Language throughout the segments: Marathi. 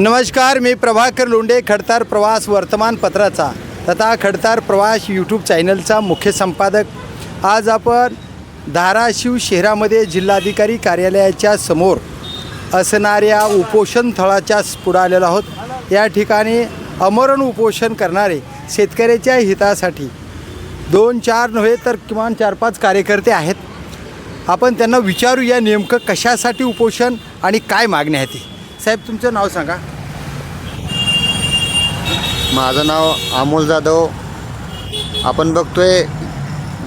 नमस्कार मी प्रभाकर लोंडे खडतार प्रवास वर्तमानपत्राचा तथा खडतार प्रवास यूट्यूब चॅनलचा मुख्य संपादक. आज आपण धाराशिव शहरामध्ये जिल्हाधिकारी कार्यालयाच्या समोर असणाऱ्या उपोषण थळाच्या पुढे आलेलो आहोत. या ठिकाणी अमरण उपोषण करणारे शेतकऱ्याच्या हितासाठी दोन चार नव्हे तर किमान चार पाच कार्यकर्ते आहेत. आपण त्यांना विचारूया नेमकं कशासाठी उपोषण आणि काय मागणी आहे ती साहेब तुमचं नाव सांगा. माझं नाव अमोल जाधव. आपण बघतोय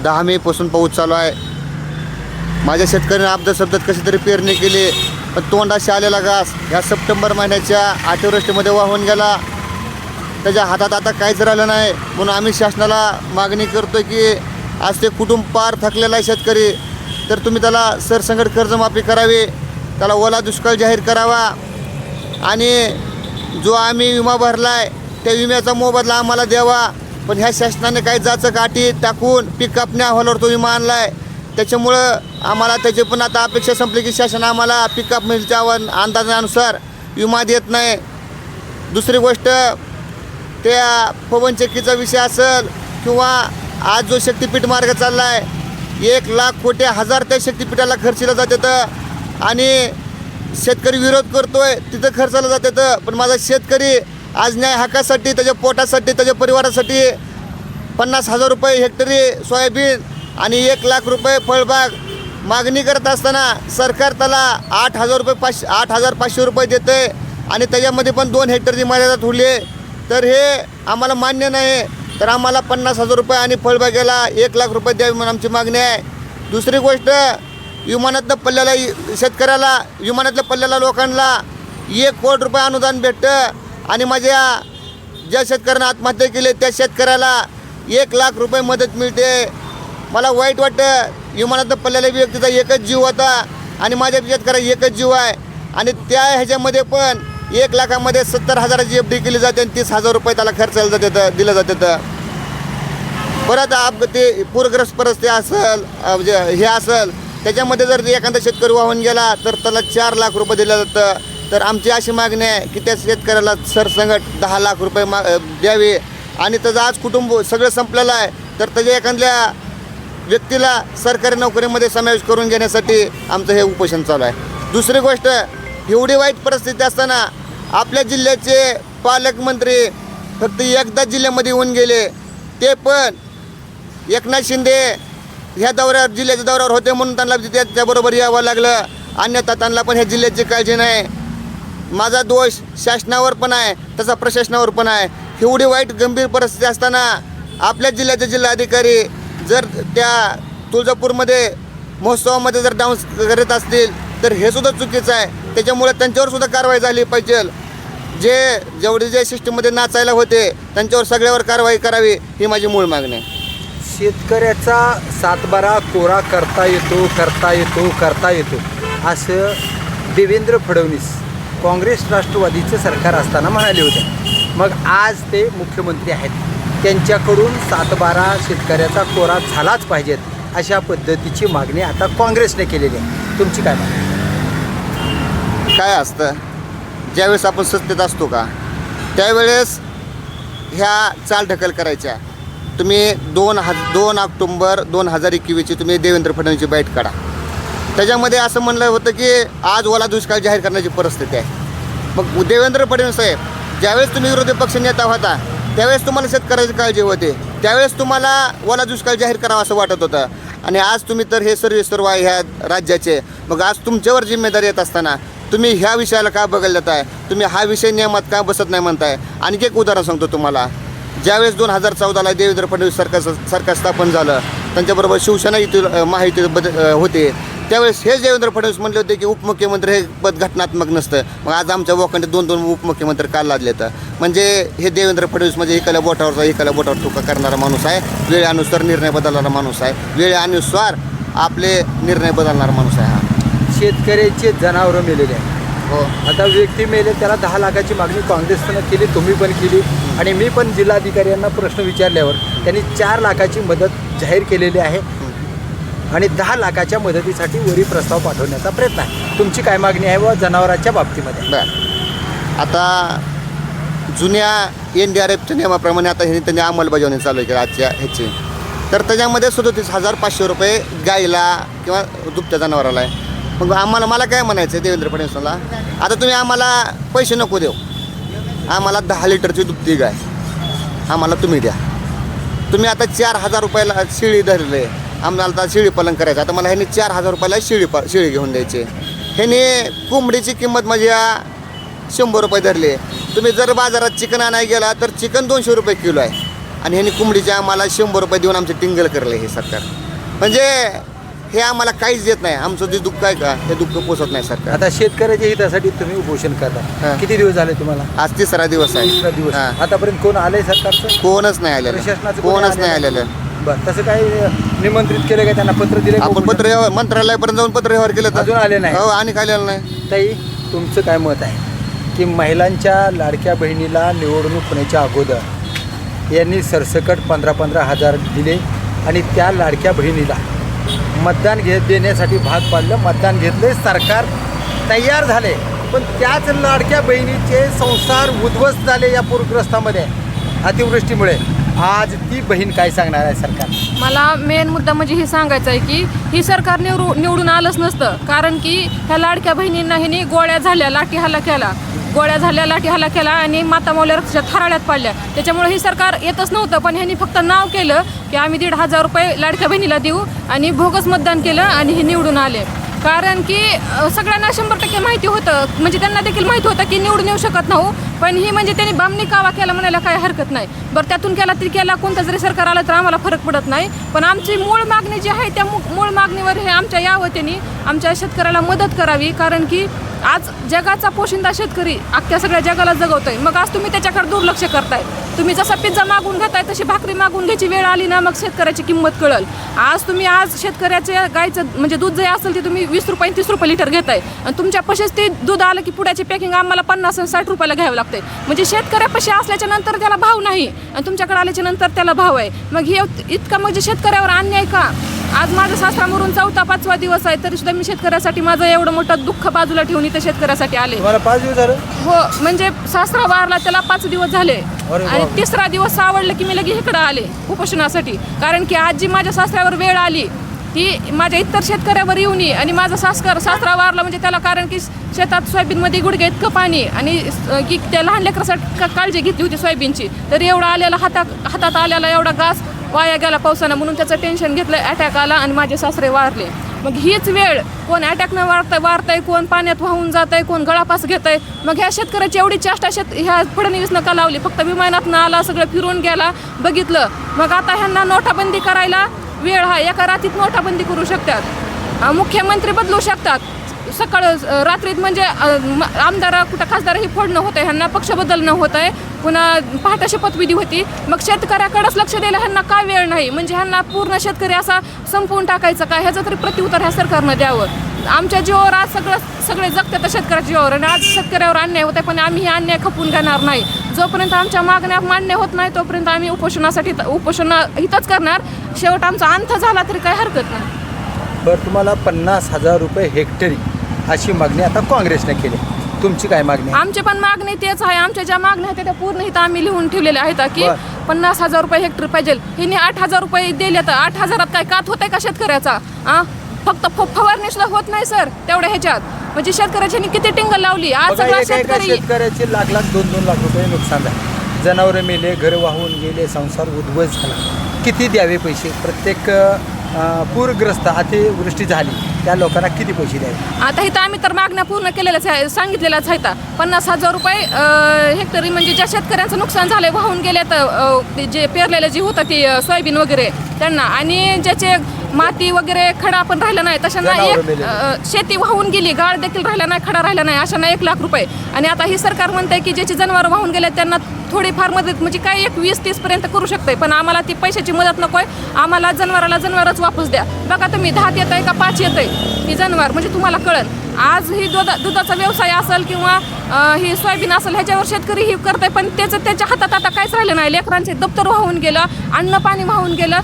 दहा मेपासून पाऊस चालू आहे. माझ्या शेतकऱ्याने आपदा शब्दात कशी तरी पेरणी केली पण तोंडाशी आलेला घास ह्या सप्टेंबर महिन्याच्या अतिवृष्टीमध्ये वाहून गेला. त्याच्या हातात आता काहीच राहिलं नाही. म्हणून आम्ही शासनाला मागणी करतो की आज ते कुटुंब पार थकलेला आहे शेतकरी. तर तुम्ही त्याला सरसंगट कर्जमाफी करावी. त्याला ओला दुष्काळ जाहीर करावा. आणि जो आम्ही विमा भरला आहे त्या विम्याचा मोबदला आम्हाला द्यावा. पण ह्या शासनाने काही जाचं काठी टाकून पीक कापण्या अहवालावर तो विमा आणला आहे त्याच्यामुळं आम्हाला त्याची पण आता अपेक्षा संपली की शासन आम्हाला पीक कापणीच्या आव्हान- अंदाजानुसार विमा देत नाही. दुसरी गोष्ट त्या पवनचक्कीचा विषय असेल किंवा आज जो शक्तीपीठ मार्ग चालला आहे एक लाख कोटी हजार त्या शक्तीपीठाला खर्चीला जाते येतं आणि शेतकरी विरोध करतोय तिथं खर्चाला जाते तर. पण माझा शेतकरी आज न्याय हक्कासाठी त्याच्या पोटासाठी त्याच्या परिवारासाठी पन्नास हजार रुपये हेक्टरी सोयाबीन आणि एक लाख रुपये फळबाग मागणी करत असताना सरकार त्याला आठ हजार रुपये पाचशे आठ हजार पाचशे रुपये देते आणि त्याच्यामध्ये पण दोन हेक्टरची मर्यादा ठेवली तर हे आम्हाला मान्य नाही. तर आम्हाला पन्नास हजार रुपये आणि फळबागेला एक लाख रुपये द्यावे म्हणून आमची मागणी आहे. दुसरी गोष्ट विमानातलं पल्ल्याला शेतकऱ्याला विमानातल्या पल्ल्याला लोकांना एक कोटी रुपये अनुदान भेटतं. आणि माझ्या ज्या शेतकऱ्यांना आत्महत्या केली त्या शेतकऱ्याला एक लाख रुपये मदत मिळते. मला वाईट वाटतं विमानातलं पल्ल्याला व्यक्तीचा एकच जीव होता. आणि माझ्या शेतकऱ्याचा एकच जीव आहे. आणि त्या ह्याच्यामध्ये पण एक लाखामध्ये सत्तर हजाराची एफ डी केली जाते आणि तीस हजार रुपये त्याला खर्चायला जाते तर दिलं जाते. तर परत आप ते पूरग्रस्त परिस्थिती असेल म्हणजे हे असेल त्याच्यामध्ये जर एखादा शेतकरी वाहून गेला तर त्याला चार लाख रुपये दिलं जातं. तर आमची अशी मागणी आहे की त्या शेतकऱ्याला सरसंगट दहा लाख रुपये मा द्यावे. आणि त्याचं आज कुटुंब सगळं संपलेलं आहे. तर त्याच्या एखाद्या व्यक्तीला सरकारी नोकरीमध्ये समावेश करून घेण्यासाठी आमचं हे उपोषण चालू आहे. दुसरी गोष्ट एवढी वाईट परिस्थिती असताना आपल्या जिल्ह्याचे पालकमंत्री फक्त एकदा जिल्ह्यामध्ये येऊन गेले ते पण एकनाथ शिंदे ह्या दौऱ्यावर जिल्ह्याच्या दौऱ्यावर होते म्हणून त्यांना तिथे यावं लागलं. अन्यथा त्यांना पण ह्या जिल्ह्याची काळजी नाही. माझा दोष शासनावर पण आहे तसा प्रशासनावर पण आहे. एवढी वाईट गंभीर परिस्थिती असताना आपल्या जिल्ह्याचे जिल्हाधिकारी जर त्या तुळजापूरमध्ये महोत्सवामध्ये जर डान्स करत असतील तर हे सुद्धा चुकीचं आहे. त्याच्यामुळे त्यांच्यावर सुद्धा कारवाई झाली पाहिजे. जे जेवढे जे सिस्टीममध्ये नाचायला होते त्यांच्यावर सगळ्यावर कारवाई करावी ही माझी मूळ मागणी आहे. शेतकऱ्याचा सातबारा कोरा करता येतो करता येतो करता येतो असं देवेंद्र फडणवीस काँग्रेस राष्ट्रवादीचं सरकार असताना म्हणाले होते. मग आज ते मुख्यमंत्री आहेत. त्यांच्याकडून सातबारा शेतकऱ्याचा कोरा झालाच पाहिजेत अशा पद्धतीची मागणी आता काँग्रेसने केलेली आहे. तुमची काय मागणी? काय असतं? ज्यावेळेस आपण सत्तेत असतो का? त्यावेळेस ह्या चालढकल करायच्या. तुम्ही दोन हज दोन ऑक्टोंबर दोन हजार एकवीसची तुम्ही देवेंद्र फडणवीसची बैठक काढा. त्याच्यामध्ये असं म्हणलं होतं की आज ओला दुष्काळ जाहीर करण्याची परिस्थिती आहे. मग देवेंद्र फडणवीस साहेब ज्यावेळेस तुम्ही विरोधी पक्ष नेता होता त्यावेळेस तुम्हाला शेतकऱ्याची काळजी होते. त्यावेळेस तुम्हाला ओला दुष्काळ जाहीर करावा असं वाटत होतं. आणि आज तुम्ही तर हे सर्व सर्व आहे ह्या राज्याचे मग आज तुमच्यावर जिम्मेदारी येत असताना तुम्ही ह्या विषयाला का बघायला जाताय तुम्ही हा विषय नियमात का बसत नाही म्हणताय? आणखी एक उदाहरण सांगतो तुम्हाला. ज्यावेळेस दोन हजार चौदाला देवेंद्र फडणवीस सरकार सरकार स्थापन झालं त्यांच्याबरोबर शिवसेना युती महायुती बद होते. त्यावेळेस हे देवेंद्र फडणवीस म्हणले होते की उपमुख्यमंत्री हे पद घटनात्मक नसतं. मग आज आमच्या वोकांडे दोन दोन उपमुख्यमंत्री काल लादले तर म्हणजे हे देवेंद्र फडणवीस म्हणजे एकाला बोटावरचा एकाला बोटावर तुका करणारा माणूस आहे. वेळेनुसार निर्णय बदलणारा माणूस आहे. वेळेनुसार आपले निर्णय बदलणारा माणूस आहे हा. शेतकऱ्याचे जनावरं मेलेले आहे हो. आता व्यक्ती मेले त्याला दहा लाखाची मागणी काँग्रेसनं केली तुम्ही पण केली. आणि मी पण जिल्हाधिकाऱ्यांना प्रश्न विचारल्यावर त्यांनी चार लाखाची मदत जाहीर केलेली आहे. आणि दहा लाखाच्या मदतीसाठी वरी प्रस्ताव पाठवण्याचा प्रयत्न आहे. तुमची काय मागणी आहे व जनावरांच्या बाबतीमध्ये? आता जुन्या एन डी आर एफच्या नियमाप्रमाणे आता ह्यांनी त्यांनी अंमलबजावणी चालू आहे आजच्या ह्याची. तर त्याच्यामध्ये सदोतीस हजार पाचशे रुपये गाईला किंवा दुभत्या जनावराला आहे. मग आम्हाला मला काय म्हणायचं आहे देवेंद्र फडणवीसला? आता तुम्ही आम्हाला पैसे नको देऊ. आम्हाला दहा लिटरची दुपती गाय. आम्हाला तुम्ही द्या. तुम्ही आता चार हजार रुपयाला शिळी धरले. आम्हाला आता शेळी पालन करायचं. आता मला ह्यांनी चार हजार रुपयाला शिळी पा शिळी घेऊन द्यायची. ह्याने कोंबडीची किंमत म्हणजे शंभर रुपये धरली. तुम्ही जर बाजारात चिकन आणायला गेला तर चिकन दोनशे रुपये किलो आहे. आणि ह्यांनी कोंबडीचे आम्हाला शंभर रुपये देऊन आमचे टिंगल करले हे सरकार. म्हणजे हे आम्हाला काहीच देत नाही. आमचं जे दुःख आहे का हे दुःख पोचत नाही सरकार. आता शेतकऱ्याच्या हितासाठी तुम्ही उपोषण करता. हा. किती दिवस झाले तुम्हाला? आज तिसरा दिवस तिसरा आहे दिवस. हां. आतापर्यंत कोण आलंय सरकारचं? कोणच नाही आलेलं. प्रशासनाचं कोणी कोणच नाही आलेलं आलेलं. बरं तसं काही निमंत्रित केलं का त्यांना पत्र दिलं का आपण उपोषण? पत्र व्यवहार मंत्रालयापर्यंत जाऊन पत्र व्यवहार केलं? अजून आले नाही. हो आणि काय आलेलं नाही. ताई तुमचं काय मत आहे? की महिलांच्या लाडक्या बहिणीला निवडणूक होण्याच्या अगोदर यांनी सरसकट पंधरा पंधरा हजार दिले आणि त्या लाडक्या बहिणीला मतदान घे देण्यासाठी भाग पाडलं मतदान घेतले सरकार तयार झाले पण त्याच लाडक्या बहिणीचे संसार उद्ध्वस्त झाले या पूरग्रस्तामध्ये अतिवृष्टीमुळे. आज ती बहीण काय सांगणार आहे सरकार? मला मेन मुद्दा म्हणजे हे सांगायचं आहे की ही सरकार निवडू निवडून आलंच नसतं. कारण की ह्या लाडक्या बहिणींना ह्यांनी गोळ्या झाल्या लाठी हल्ला केला. गोळ्या झाल्या लाठी हल्ला केला आणि माता मौल्या रक्ताच्या थराळ्यात पाडल्या. त्याच्यामुळे हे सरकार येतच नव्हतं पण ह्यांनी फक्त नाव केलं की आम्ही दीड हजार रुपये लाडक्या बहिणीला देऊ आणि भोगस मतदान केलं आणि हे निवडून आले. कारण की सगळ्यांना शंभर टक्के माहिती होतं. म्हणजे त्यांना देखील माहिती होतं की निवडून येऊ शकत नाहो हो. पण ही म्हणजे त्यांनी बामणी कावा केला म्हणायला काही हरकत नाही. बरं त्यातून केला तरी केला. कोणता जरी सरकार आलं तर आम्हाला फरक पडत नाही. पण आमची मूळ मागणी जी आहे त्या मू- मूळ मागणीवर हे आमच्या या आमच्या शेतकऱ्याला मदत करावी. कारण की आज जगाचा पोशिंदा शेतकरी अख्ख्या सगळ्या जगाला जगवतोय. मग आज तुम्ही त्याच्याकडे दुर्लक्ष करताय. तुम्ही जसा पिझ्झा मागून घेताय तशी भाकरी मागून घ्यायची वेळ आली ना मग शेतकऱ्याची किंमत कळल. आज तुम्ही आज शेतकऱ्याच्या गायचं म्हणजे दूध जे असेल ते तुम्ही वीस रुपये तीस रुपये लिटर घेताय. आणि तुमच्या पशेच ते दूध आलं की पुण्याची पॅकिंग आम्हाला पन्नास आणि साठ रुपयाला घ्यावं लागतंय. म्हणजे शेतकऱ्यापाशी असल्याच्या नंतर त्याला भाव नाही. आणि तुमच्याकडे आल्याच्यानंतर त्याला भाव आहे. मग हे इतका म्हणजे शेतकऱ्यावर अन्याय का? आज माझा सासरा मरून चौथा पाचवा दिवस आहे तरी सुद्धा मी शेतकऱ्यासाठी माझं एवढं मोठं दुःख बाजूला ठेवून इथं शेतकऱ्यासाठी आले. तुम्हाला पाच दिवस झालं? हो म्हणजे सासरा वारला त्याला पाच दिवस झाले. अरे आणि बापरे. तिसरा दिवस आवडलं की मी लगे इकडं आले उपोषणासाठी. कारण की आज जी माझ्या सासऱ्यावर वेळ आली. ती माझ्या इतर शेतकऱ्यावर येऊन ये. आणि माझा सासकर सासरा वारला म्हणजे त्याला कारण की शेतात सोयाबीनमध्ये गुडघे इतकं पाणी आणि अ, की त्या लहान लेकरासाठी का- काळजी घेतली होती सोयाबीनची. तरी एवढा आलेला हातात हातात आलेला एवढा घास वाया गेला पावसानं म्हणून त्याचं टेन्शन घेतलं अटॅक आला आणि माझे सासरे वारले. मग हीच वेळ कोण अटॅकनं वारतंय वारतंय कोण पाण्यात वाहून जात आहे कोण गळापास घेत आहे मग ह्या शेतकऱ्याची एवढी चेष्टा शेत ह्या फडणवीसनं का लावली? फक्त विमानातनं आला सगळं फिरून गेला बघितलं. मग आता ह्यांना नोटाबंदी करायला वेळ हा एका रात्रीत नोटाबंदी करू शकतात. मुख्यमंत्री बदलू शकतात. सकाळ रात्रीत म्हणजे आमदार कुठं खासदार ही फोडणं होतं आहे ह्यांना पक्ष बदलणं होत आहे पुन्हा पहाटे शपथविधी होती. मग शेतकऱ्याकडेच लक्ष द्यायला ह्यांना का वेळ नाही? म्हणजे ह्यांना पूर्ण शेतकरी असा संपवून टाकायचं का? ह्याचं तरी प्रत्युत्तर ह्या सरकारनं द्यावं. आमच्या जीवावर आज सगळं सगळे जगतात शेतकऱ्याच्या जीवावर आणि आज शेतकऱ्यावर अन्याय होत आहे पण आम्ही हे अन्याय खपून घेणार नाही. जोपर्यंत आमच्या मागण्या मान्य होत नाही तोपर्यंत आम्ही उपोषणासाठी उपोषण इथंच करणार. शेवट आमचा अंत झाला तरी काही हरकत नाही. बरं तुम्हाला पन्नास हजार रुपये हेक्टरी अशी मागणी आता काँग्रेसने केली. तुमची काय मागणी आहे? आमची पण मागणी तेच आहे. आमच्या ज्या मागण्या आहेत त्या पूर्ण इथं आम्ही लिहून ठेवलेल्या आहेत की बर. पन्नास हजार रुपये हेक्टर पाहिजे. हिने आठ हजार रुपये दिले तर आठ हजारात काय कात होत आहे का शेतकऱ्याचा? आ? फक्त फ- फवारणी सुद्धा होत नाही सर तेवढ्या ह्याच्यात. म्हणजे शेतकऱ्याच्या ह्यांनी किती टिंगल लावली? आज बघा, सगळा एका एका शेतकरी शेतकऱ्याचे लाख लाख दोन दोन लाख रुपये नुकसान झाले. जनावरं मेले घर वाहून गेले संसार उद्ध्वस्त झाला. किती द्यावे पैसे? प्रत्येक अं, पूरग्रस्त अतिवृष्टी झाली. त्या लोकांना किती पैसे द्यावे आता इथं आम्ही तर मागण्या पूर्ण केलेल्याच आहे सांगितलेल्याच आहेत. पन्नास हजार रुपये हेक्टरी म्हणजे ज्या शेतकऱ्यांचं नुकसान झालंय वाहून गेले तर जे पेरलेलं जे होतं ते सोयाबीन वगैरे त्यांना. आणि ज्याचे माती वगैरे खडा पण राहिला नाही तशांना जनावरं एक. अं, शेती वाहून गेली गाळ देखील राहिला नाही खडा राहिला नाही अशांना एक लाख रुपये. आणि आता ही सरकार म्हणते की ज्याची जनावरं वाहून गेले त्यांना थोडीफार मदत म्हणजे काय एक वीस तीस पर्यंत करू शकते पण आम्हाला ती पैशाची मदत नकोय आम्हाला जनावराला जनावरच वापस द्या. बघा तुम्ही दहात येत आहे का पाच येत आहे ही जनावर म्हणजे तुम्हाला कळल. आज ही दुधा दुधाचा व्यवसाय असेल किंवा अं, ही सोयाबीन असेल ह्याच्यावर शेतकरी ही करते पण त्याचं त्याच्या हातात आता काहीच राहिलं नाही. लेकरांचे दप्तर वाहून गेलं अन्न पाणी वाहून गेलं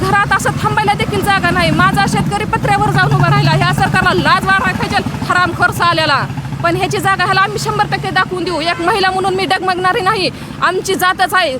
घरात असं थांबायला देखील जागा नाही. माझा शेतकरी पत्र्यावर जाऊन उभा राहिला. ह्या सरकारला लाज वाढायला पाहिजे हराम खर्च आलेला. पण ह्याची जागा ह्याला आम्ही शंभर टक्के दाखवून देऊ. एक महिला म्हणून मी डगमगणारी नाही. आमची जातच आहे.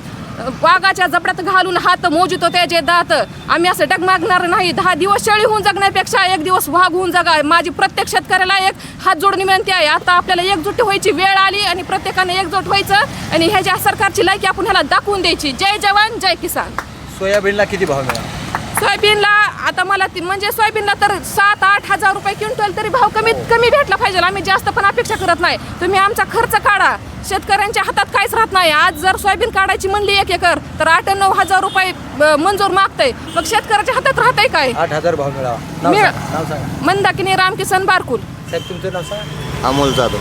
वाघाच्या जबड्यात घालून हात मोजतो त्याचे दात. आम्ही असं डगमगणार नाही. दहा दिवस शेळी होऊन जगण्यापेक्षा एक दिवस वाघ होऊन जगा. माझी प्रत्येक शेतकऱ्याला एक हात जोडणी विनंती आहे. आता आपल्याला एकजुट व्हायची वेळ आली आणि प्रत्येकाने एकजूट व्हायचं आणि ह्याच्या सरकारची लायकी आपण ह्याला दाखवून द्यायची. जय जवान जय किसान. सोयाबीनला किती भाव मिळाला? सोयाबीनला आता मला ती म्हणजे सोयाबीनला तर सात आठ हजार रुपये क्विंटल तरी भाव कमीत कमी भेटला पाहिजे. आम्ही जास्त पण अपेक्षा करत नाही. तुम्ही आमचा खर्च काढा. शेतकऱ्यांच्या हातात काहीच राहत नाही. आज जर सोयाबीन काढायची म्हणली एक एकर तर आठ नऊ हजार रुपये अं, मंजूर मागतंय. मग शेतकऱ्याच्या हातात राहतंय काय? आठ हजार भाव मिळावा नाव मिळ- सांगा. नाव सांगा. मंदाकिनी रामकिसन बारकुल. साहेब तुमचं नाव सांगा. अमोल जाधव.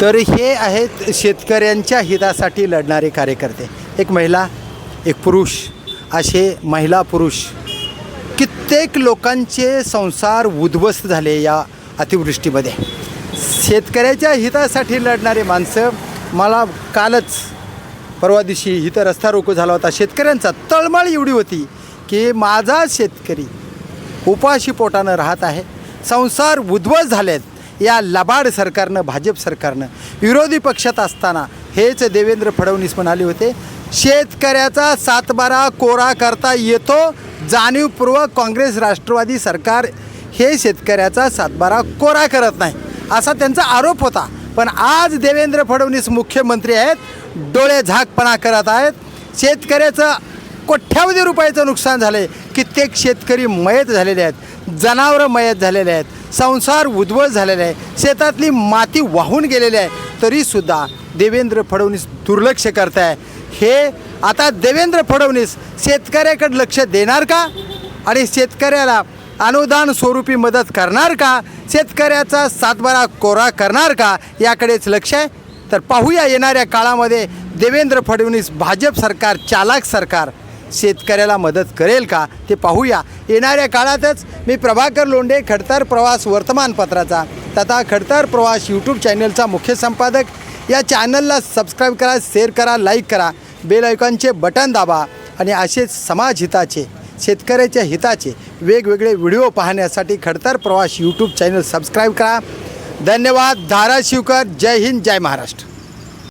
तर हे आहेत शेतकऱ्यांच्या हितासाठी लढणारे कार्यकर्ते. एक महिला एक पुरुष असे महिला पुरुष कित्येक लोकांचे संसार उद्ध्वस्त झाले या अतिवृष्टीमध्ये. शेतकऱ्याच्या हितासाठी लढणारे माणसं मला कालच परवा दिवशी इथं रस्ता रोको झाला होता. शेतकऱ्यांचा तळमळ एवढी होती की माझा शेतकरी उपाशी पोटानं राहत आहे. संसार उद्ध्वस्त झालेत. या लबाड सरकारनं भाजप सरकारनं विरोधी पक्षात असताना हेच देवेंद्र फडणवीस म्हणाले होते शेतकऱ्याचा सातबारा कोरा करता येतो. जाणीवपूर्वक काँग्रेस राष्ट्रवादी सरकार हे शेतकऱ्याचा सातबारा कोरा करत नाही असा त्यांचा आरोप होता. पण आज देवेंद्र फडणवीस मुख्यमंत्री आहेत डोळे झाकपणा करत आहेत. शेतकऱ्याचं कोट्यावधी रुपयाचं नुकसान झाले कित्येक शेतकरी मयत झालेले आहेत जनावरं मयत झालेले आहेत संसार उद्ध्वस्त झालेले आहे. शेतातली माती वाहून गेलेली आहे. तरीसुद्धा देवेंद्र फडणवीस दुर्लक्ष करत आहे हे आता देवेंद्र फडणवीस शेतकऱ्याकडे लक्ष देणार का? आणि शेतकऱ्याला अनुदान स्वरूपी मदत करणार का? शेतकऱ्याचा सातबारा कोरा करणार का? याकडेच लक्ष आहे. तर पाहूया येणाऱ्या काळामध्ये देवेंद्र फडणवीस भाजप सरकार चालाक सरकार शेतकऱ्याला मदत करेल का? ते पाहूया. येणाऱ्या काळातच मी प्रभाकर लोंढे खडतर प्रवास वर्तमानपत्राचा तथा खडतर प्रवास यूट्यूब चॅनलचा मुख्य संपादक. या चॅनलला सबस्क्राईब करा शेअर करा लाईक करा. बेल आयकॉनचे बटन दाबा आणि असेच समाजहिताचे शेतकऱ्याच्या हिताचे वेगवेगळे व्हिडिओ पाहण्यासाठी खडतर प्रवास यूट्यूब चॅनल सबस्क्राईब करा. धन्यवाद धाराशिवकर जय हिंद जय महाराष्ट्र.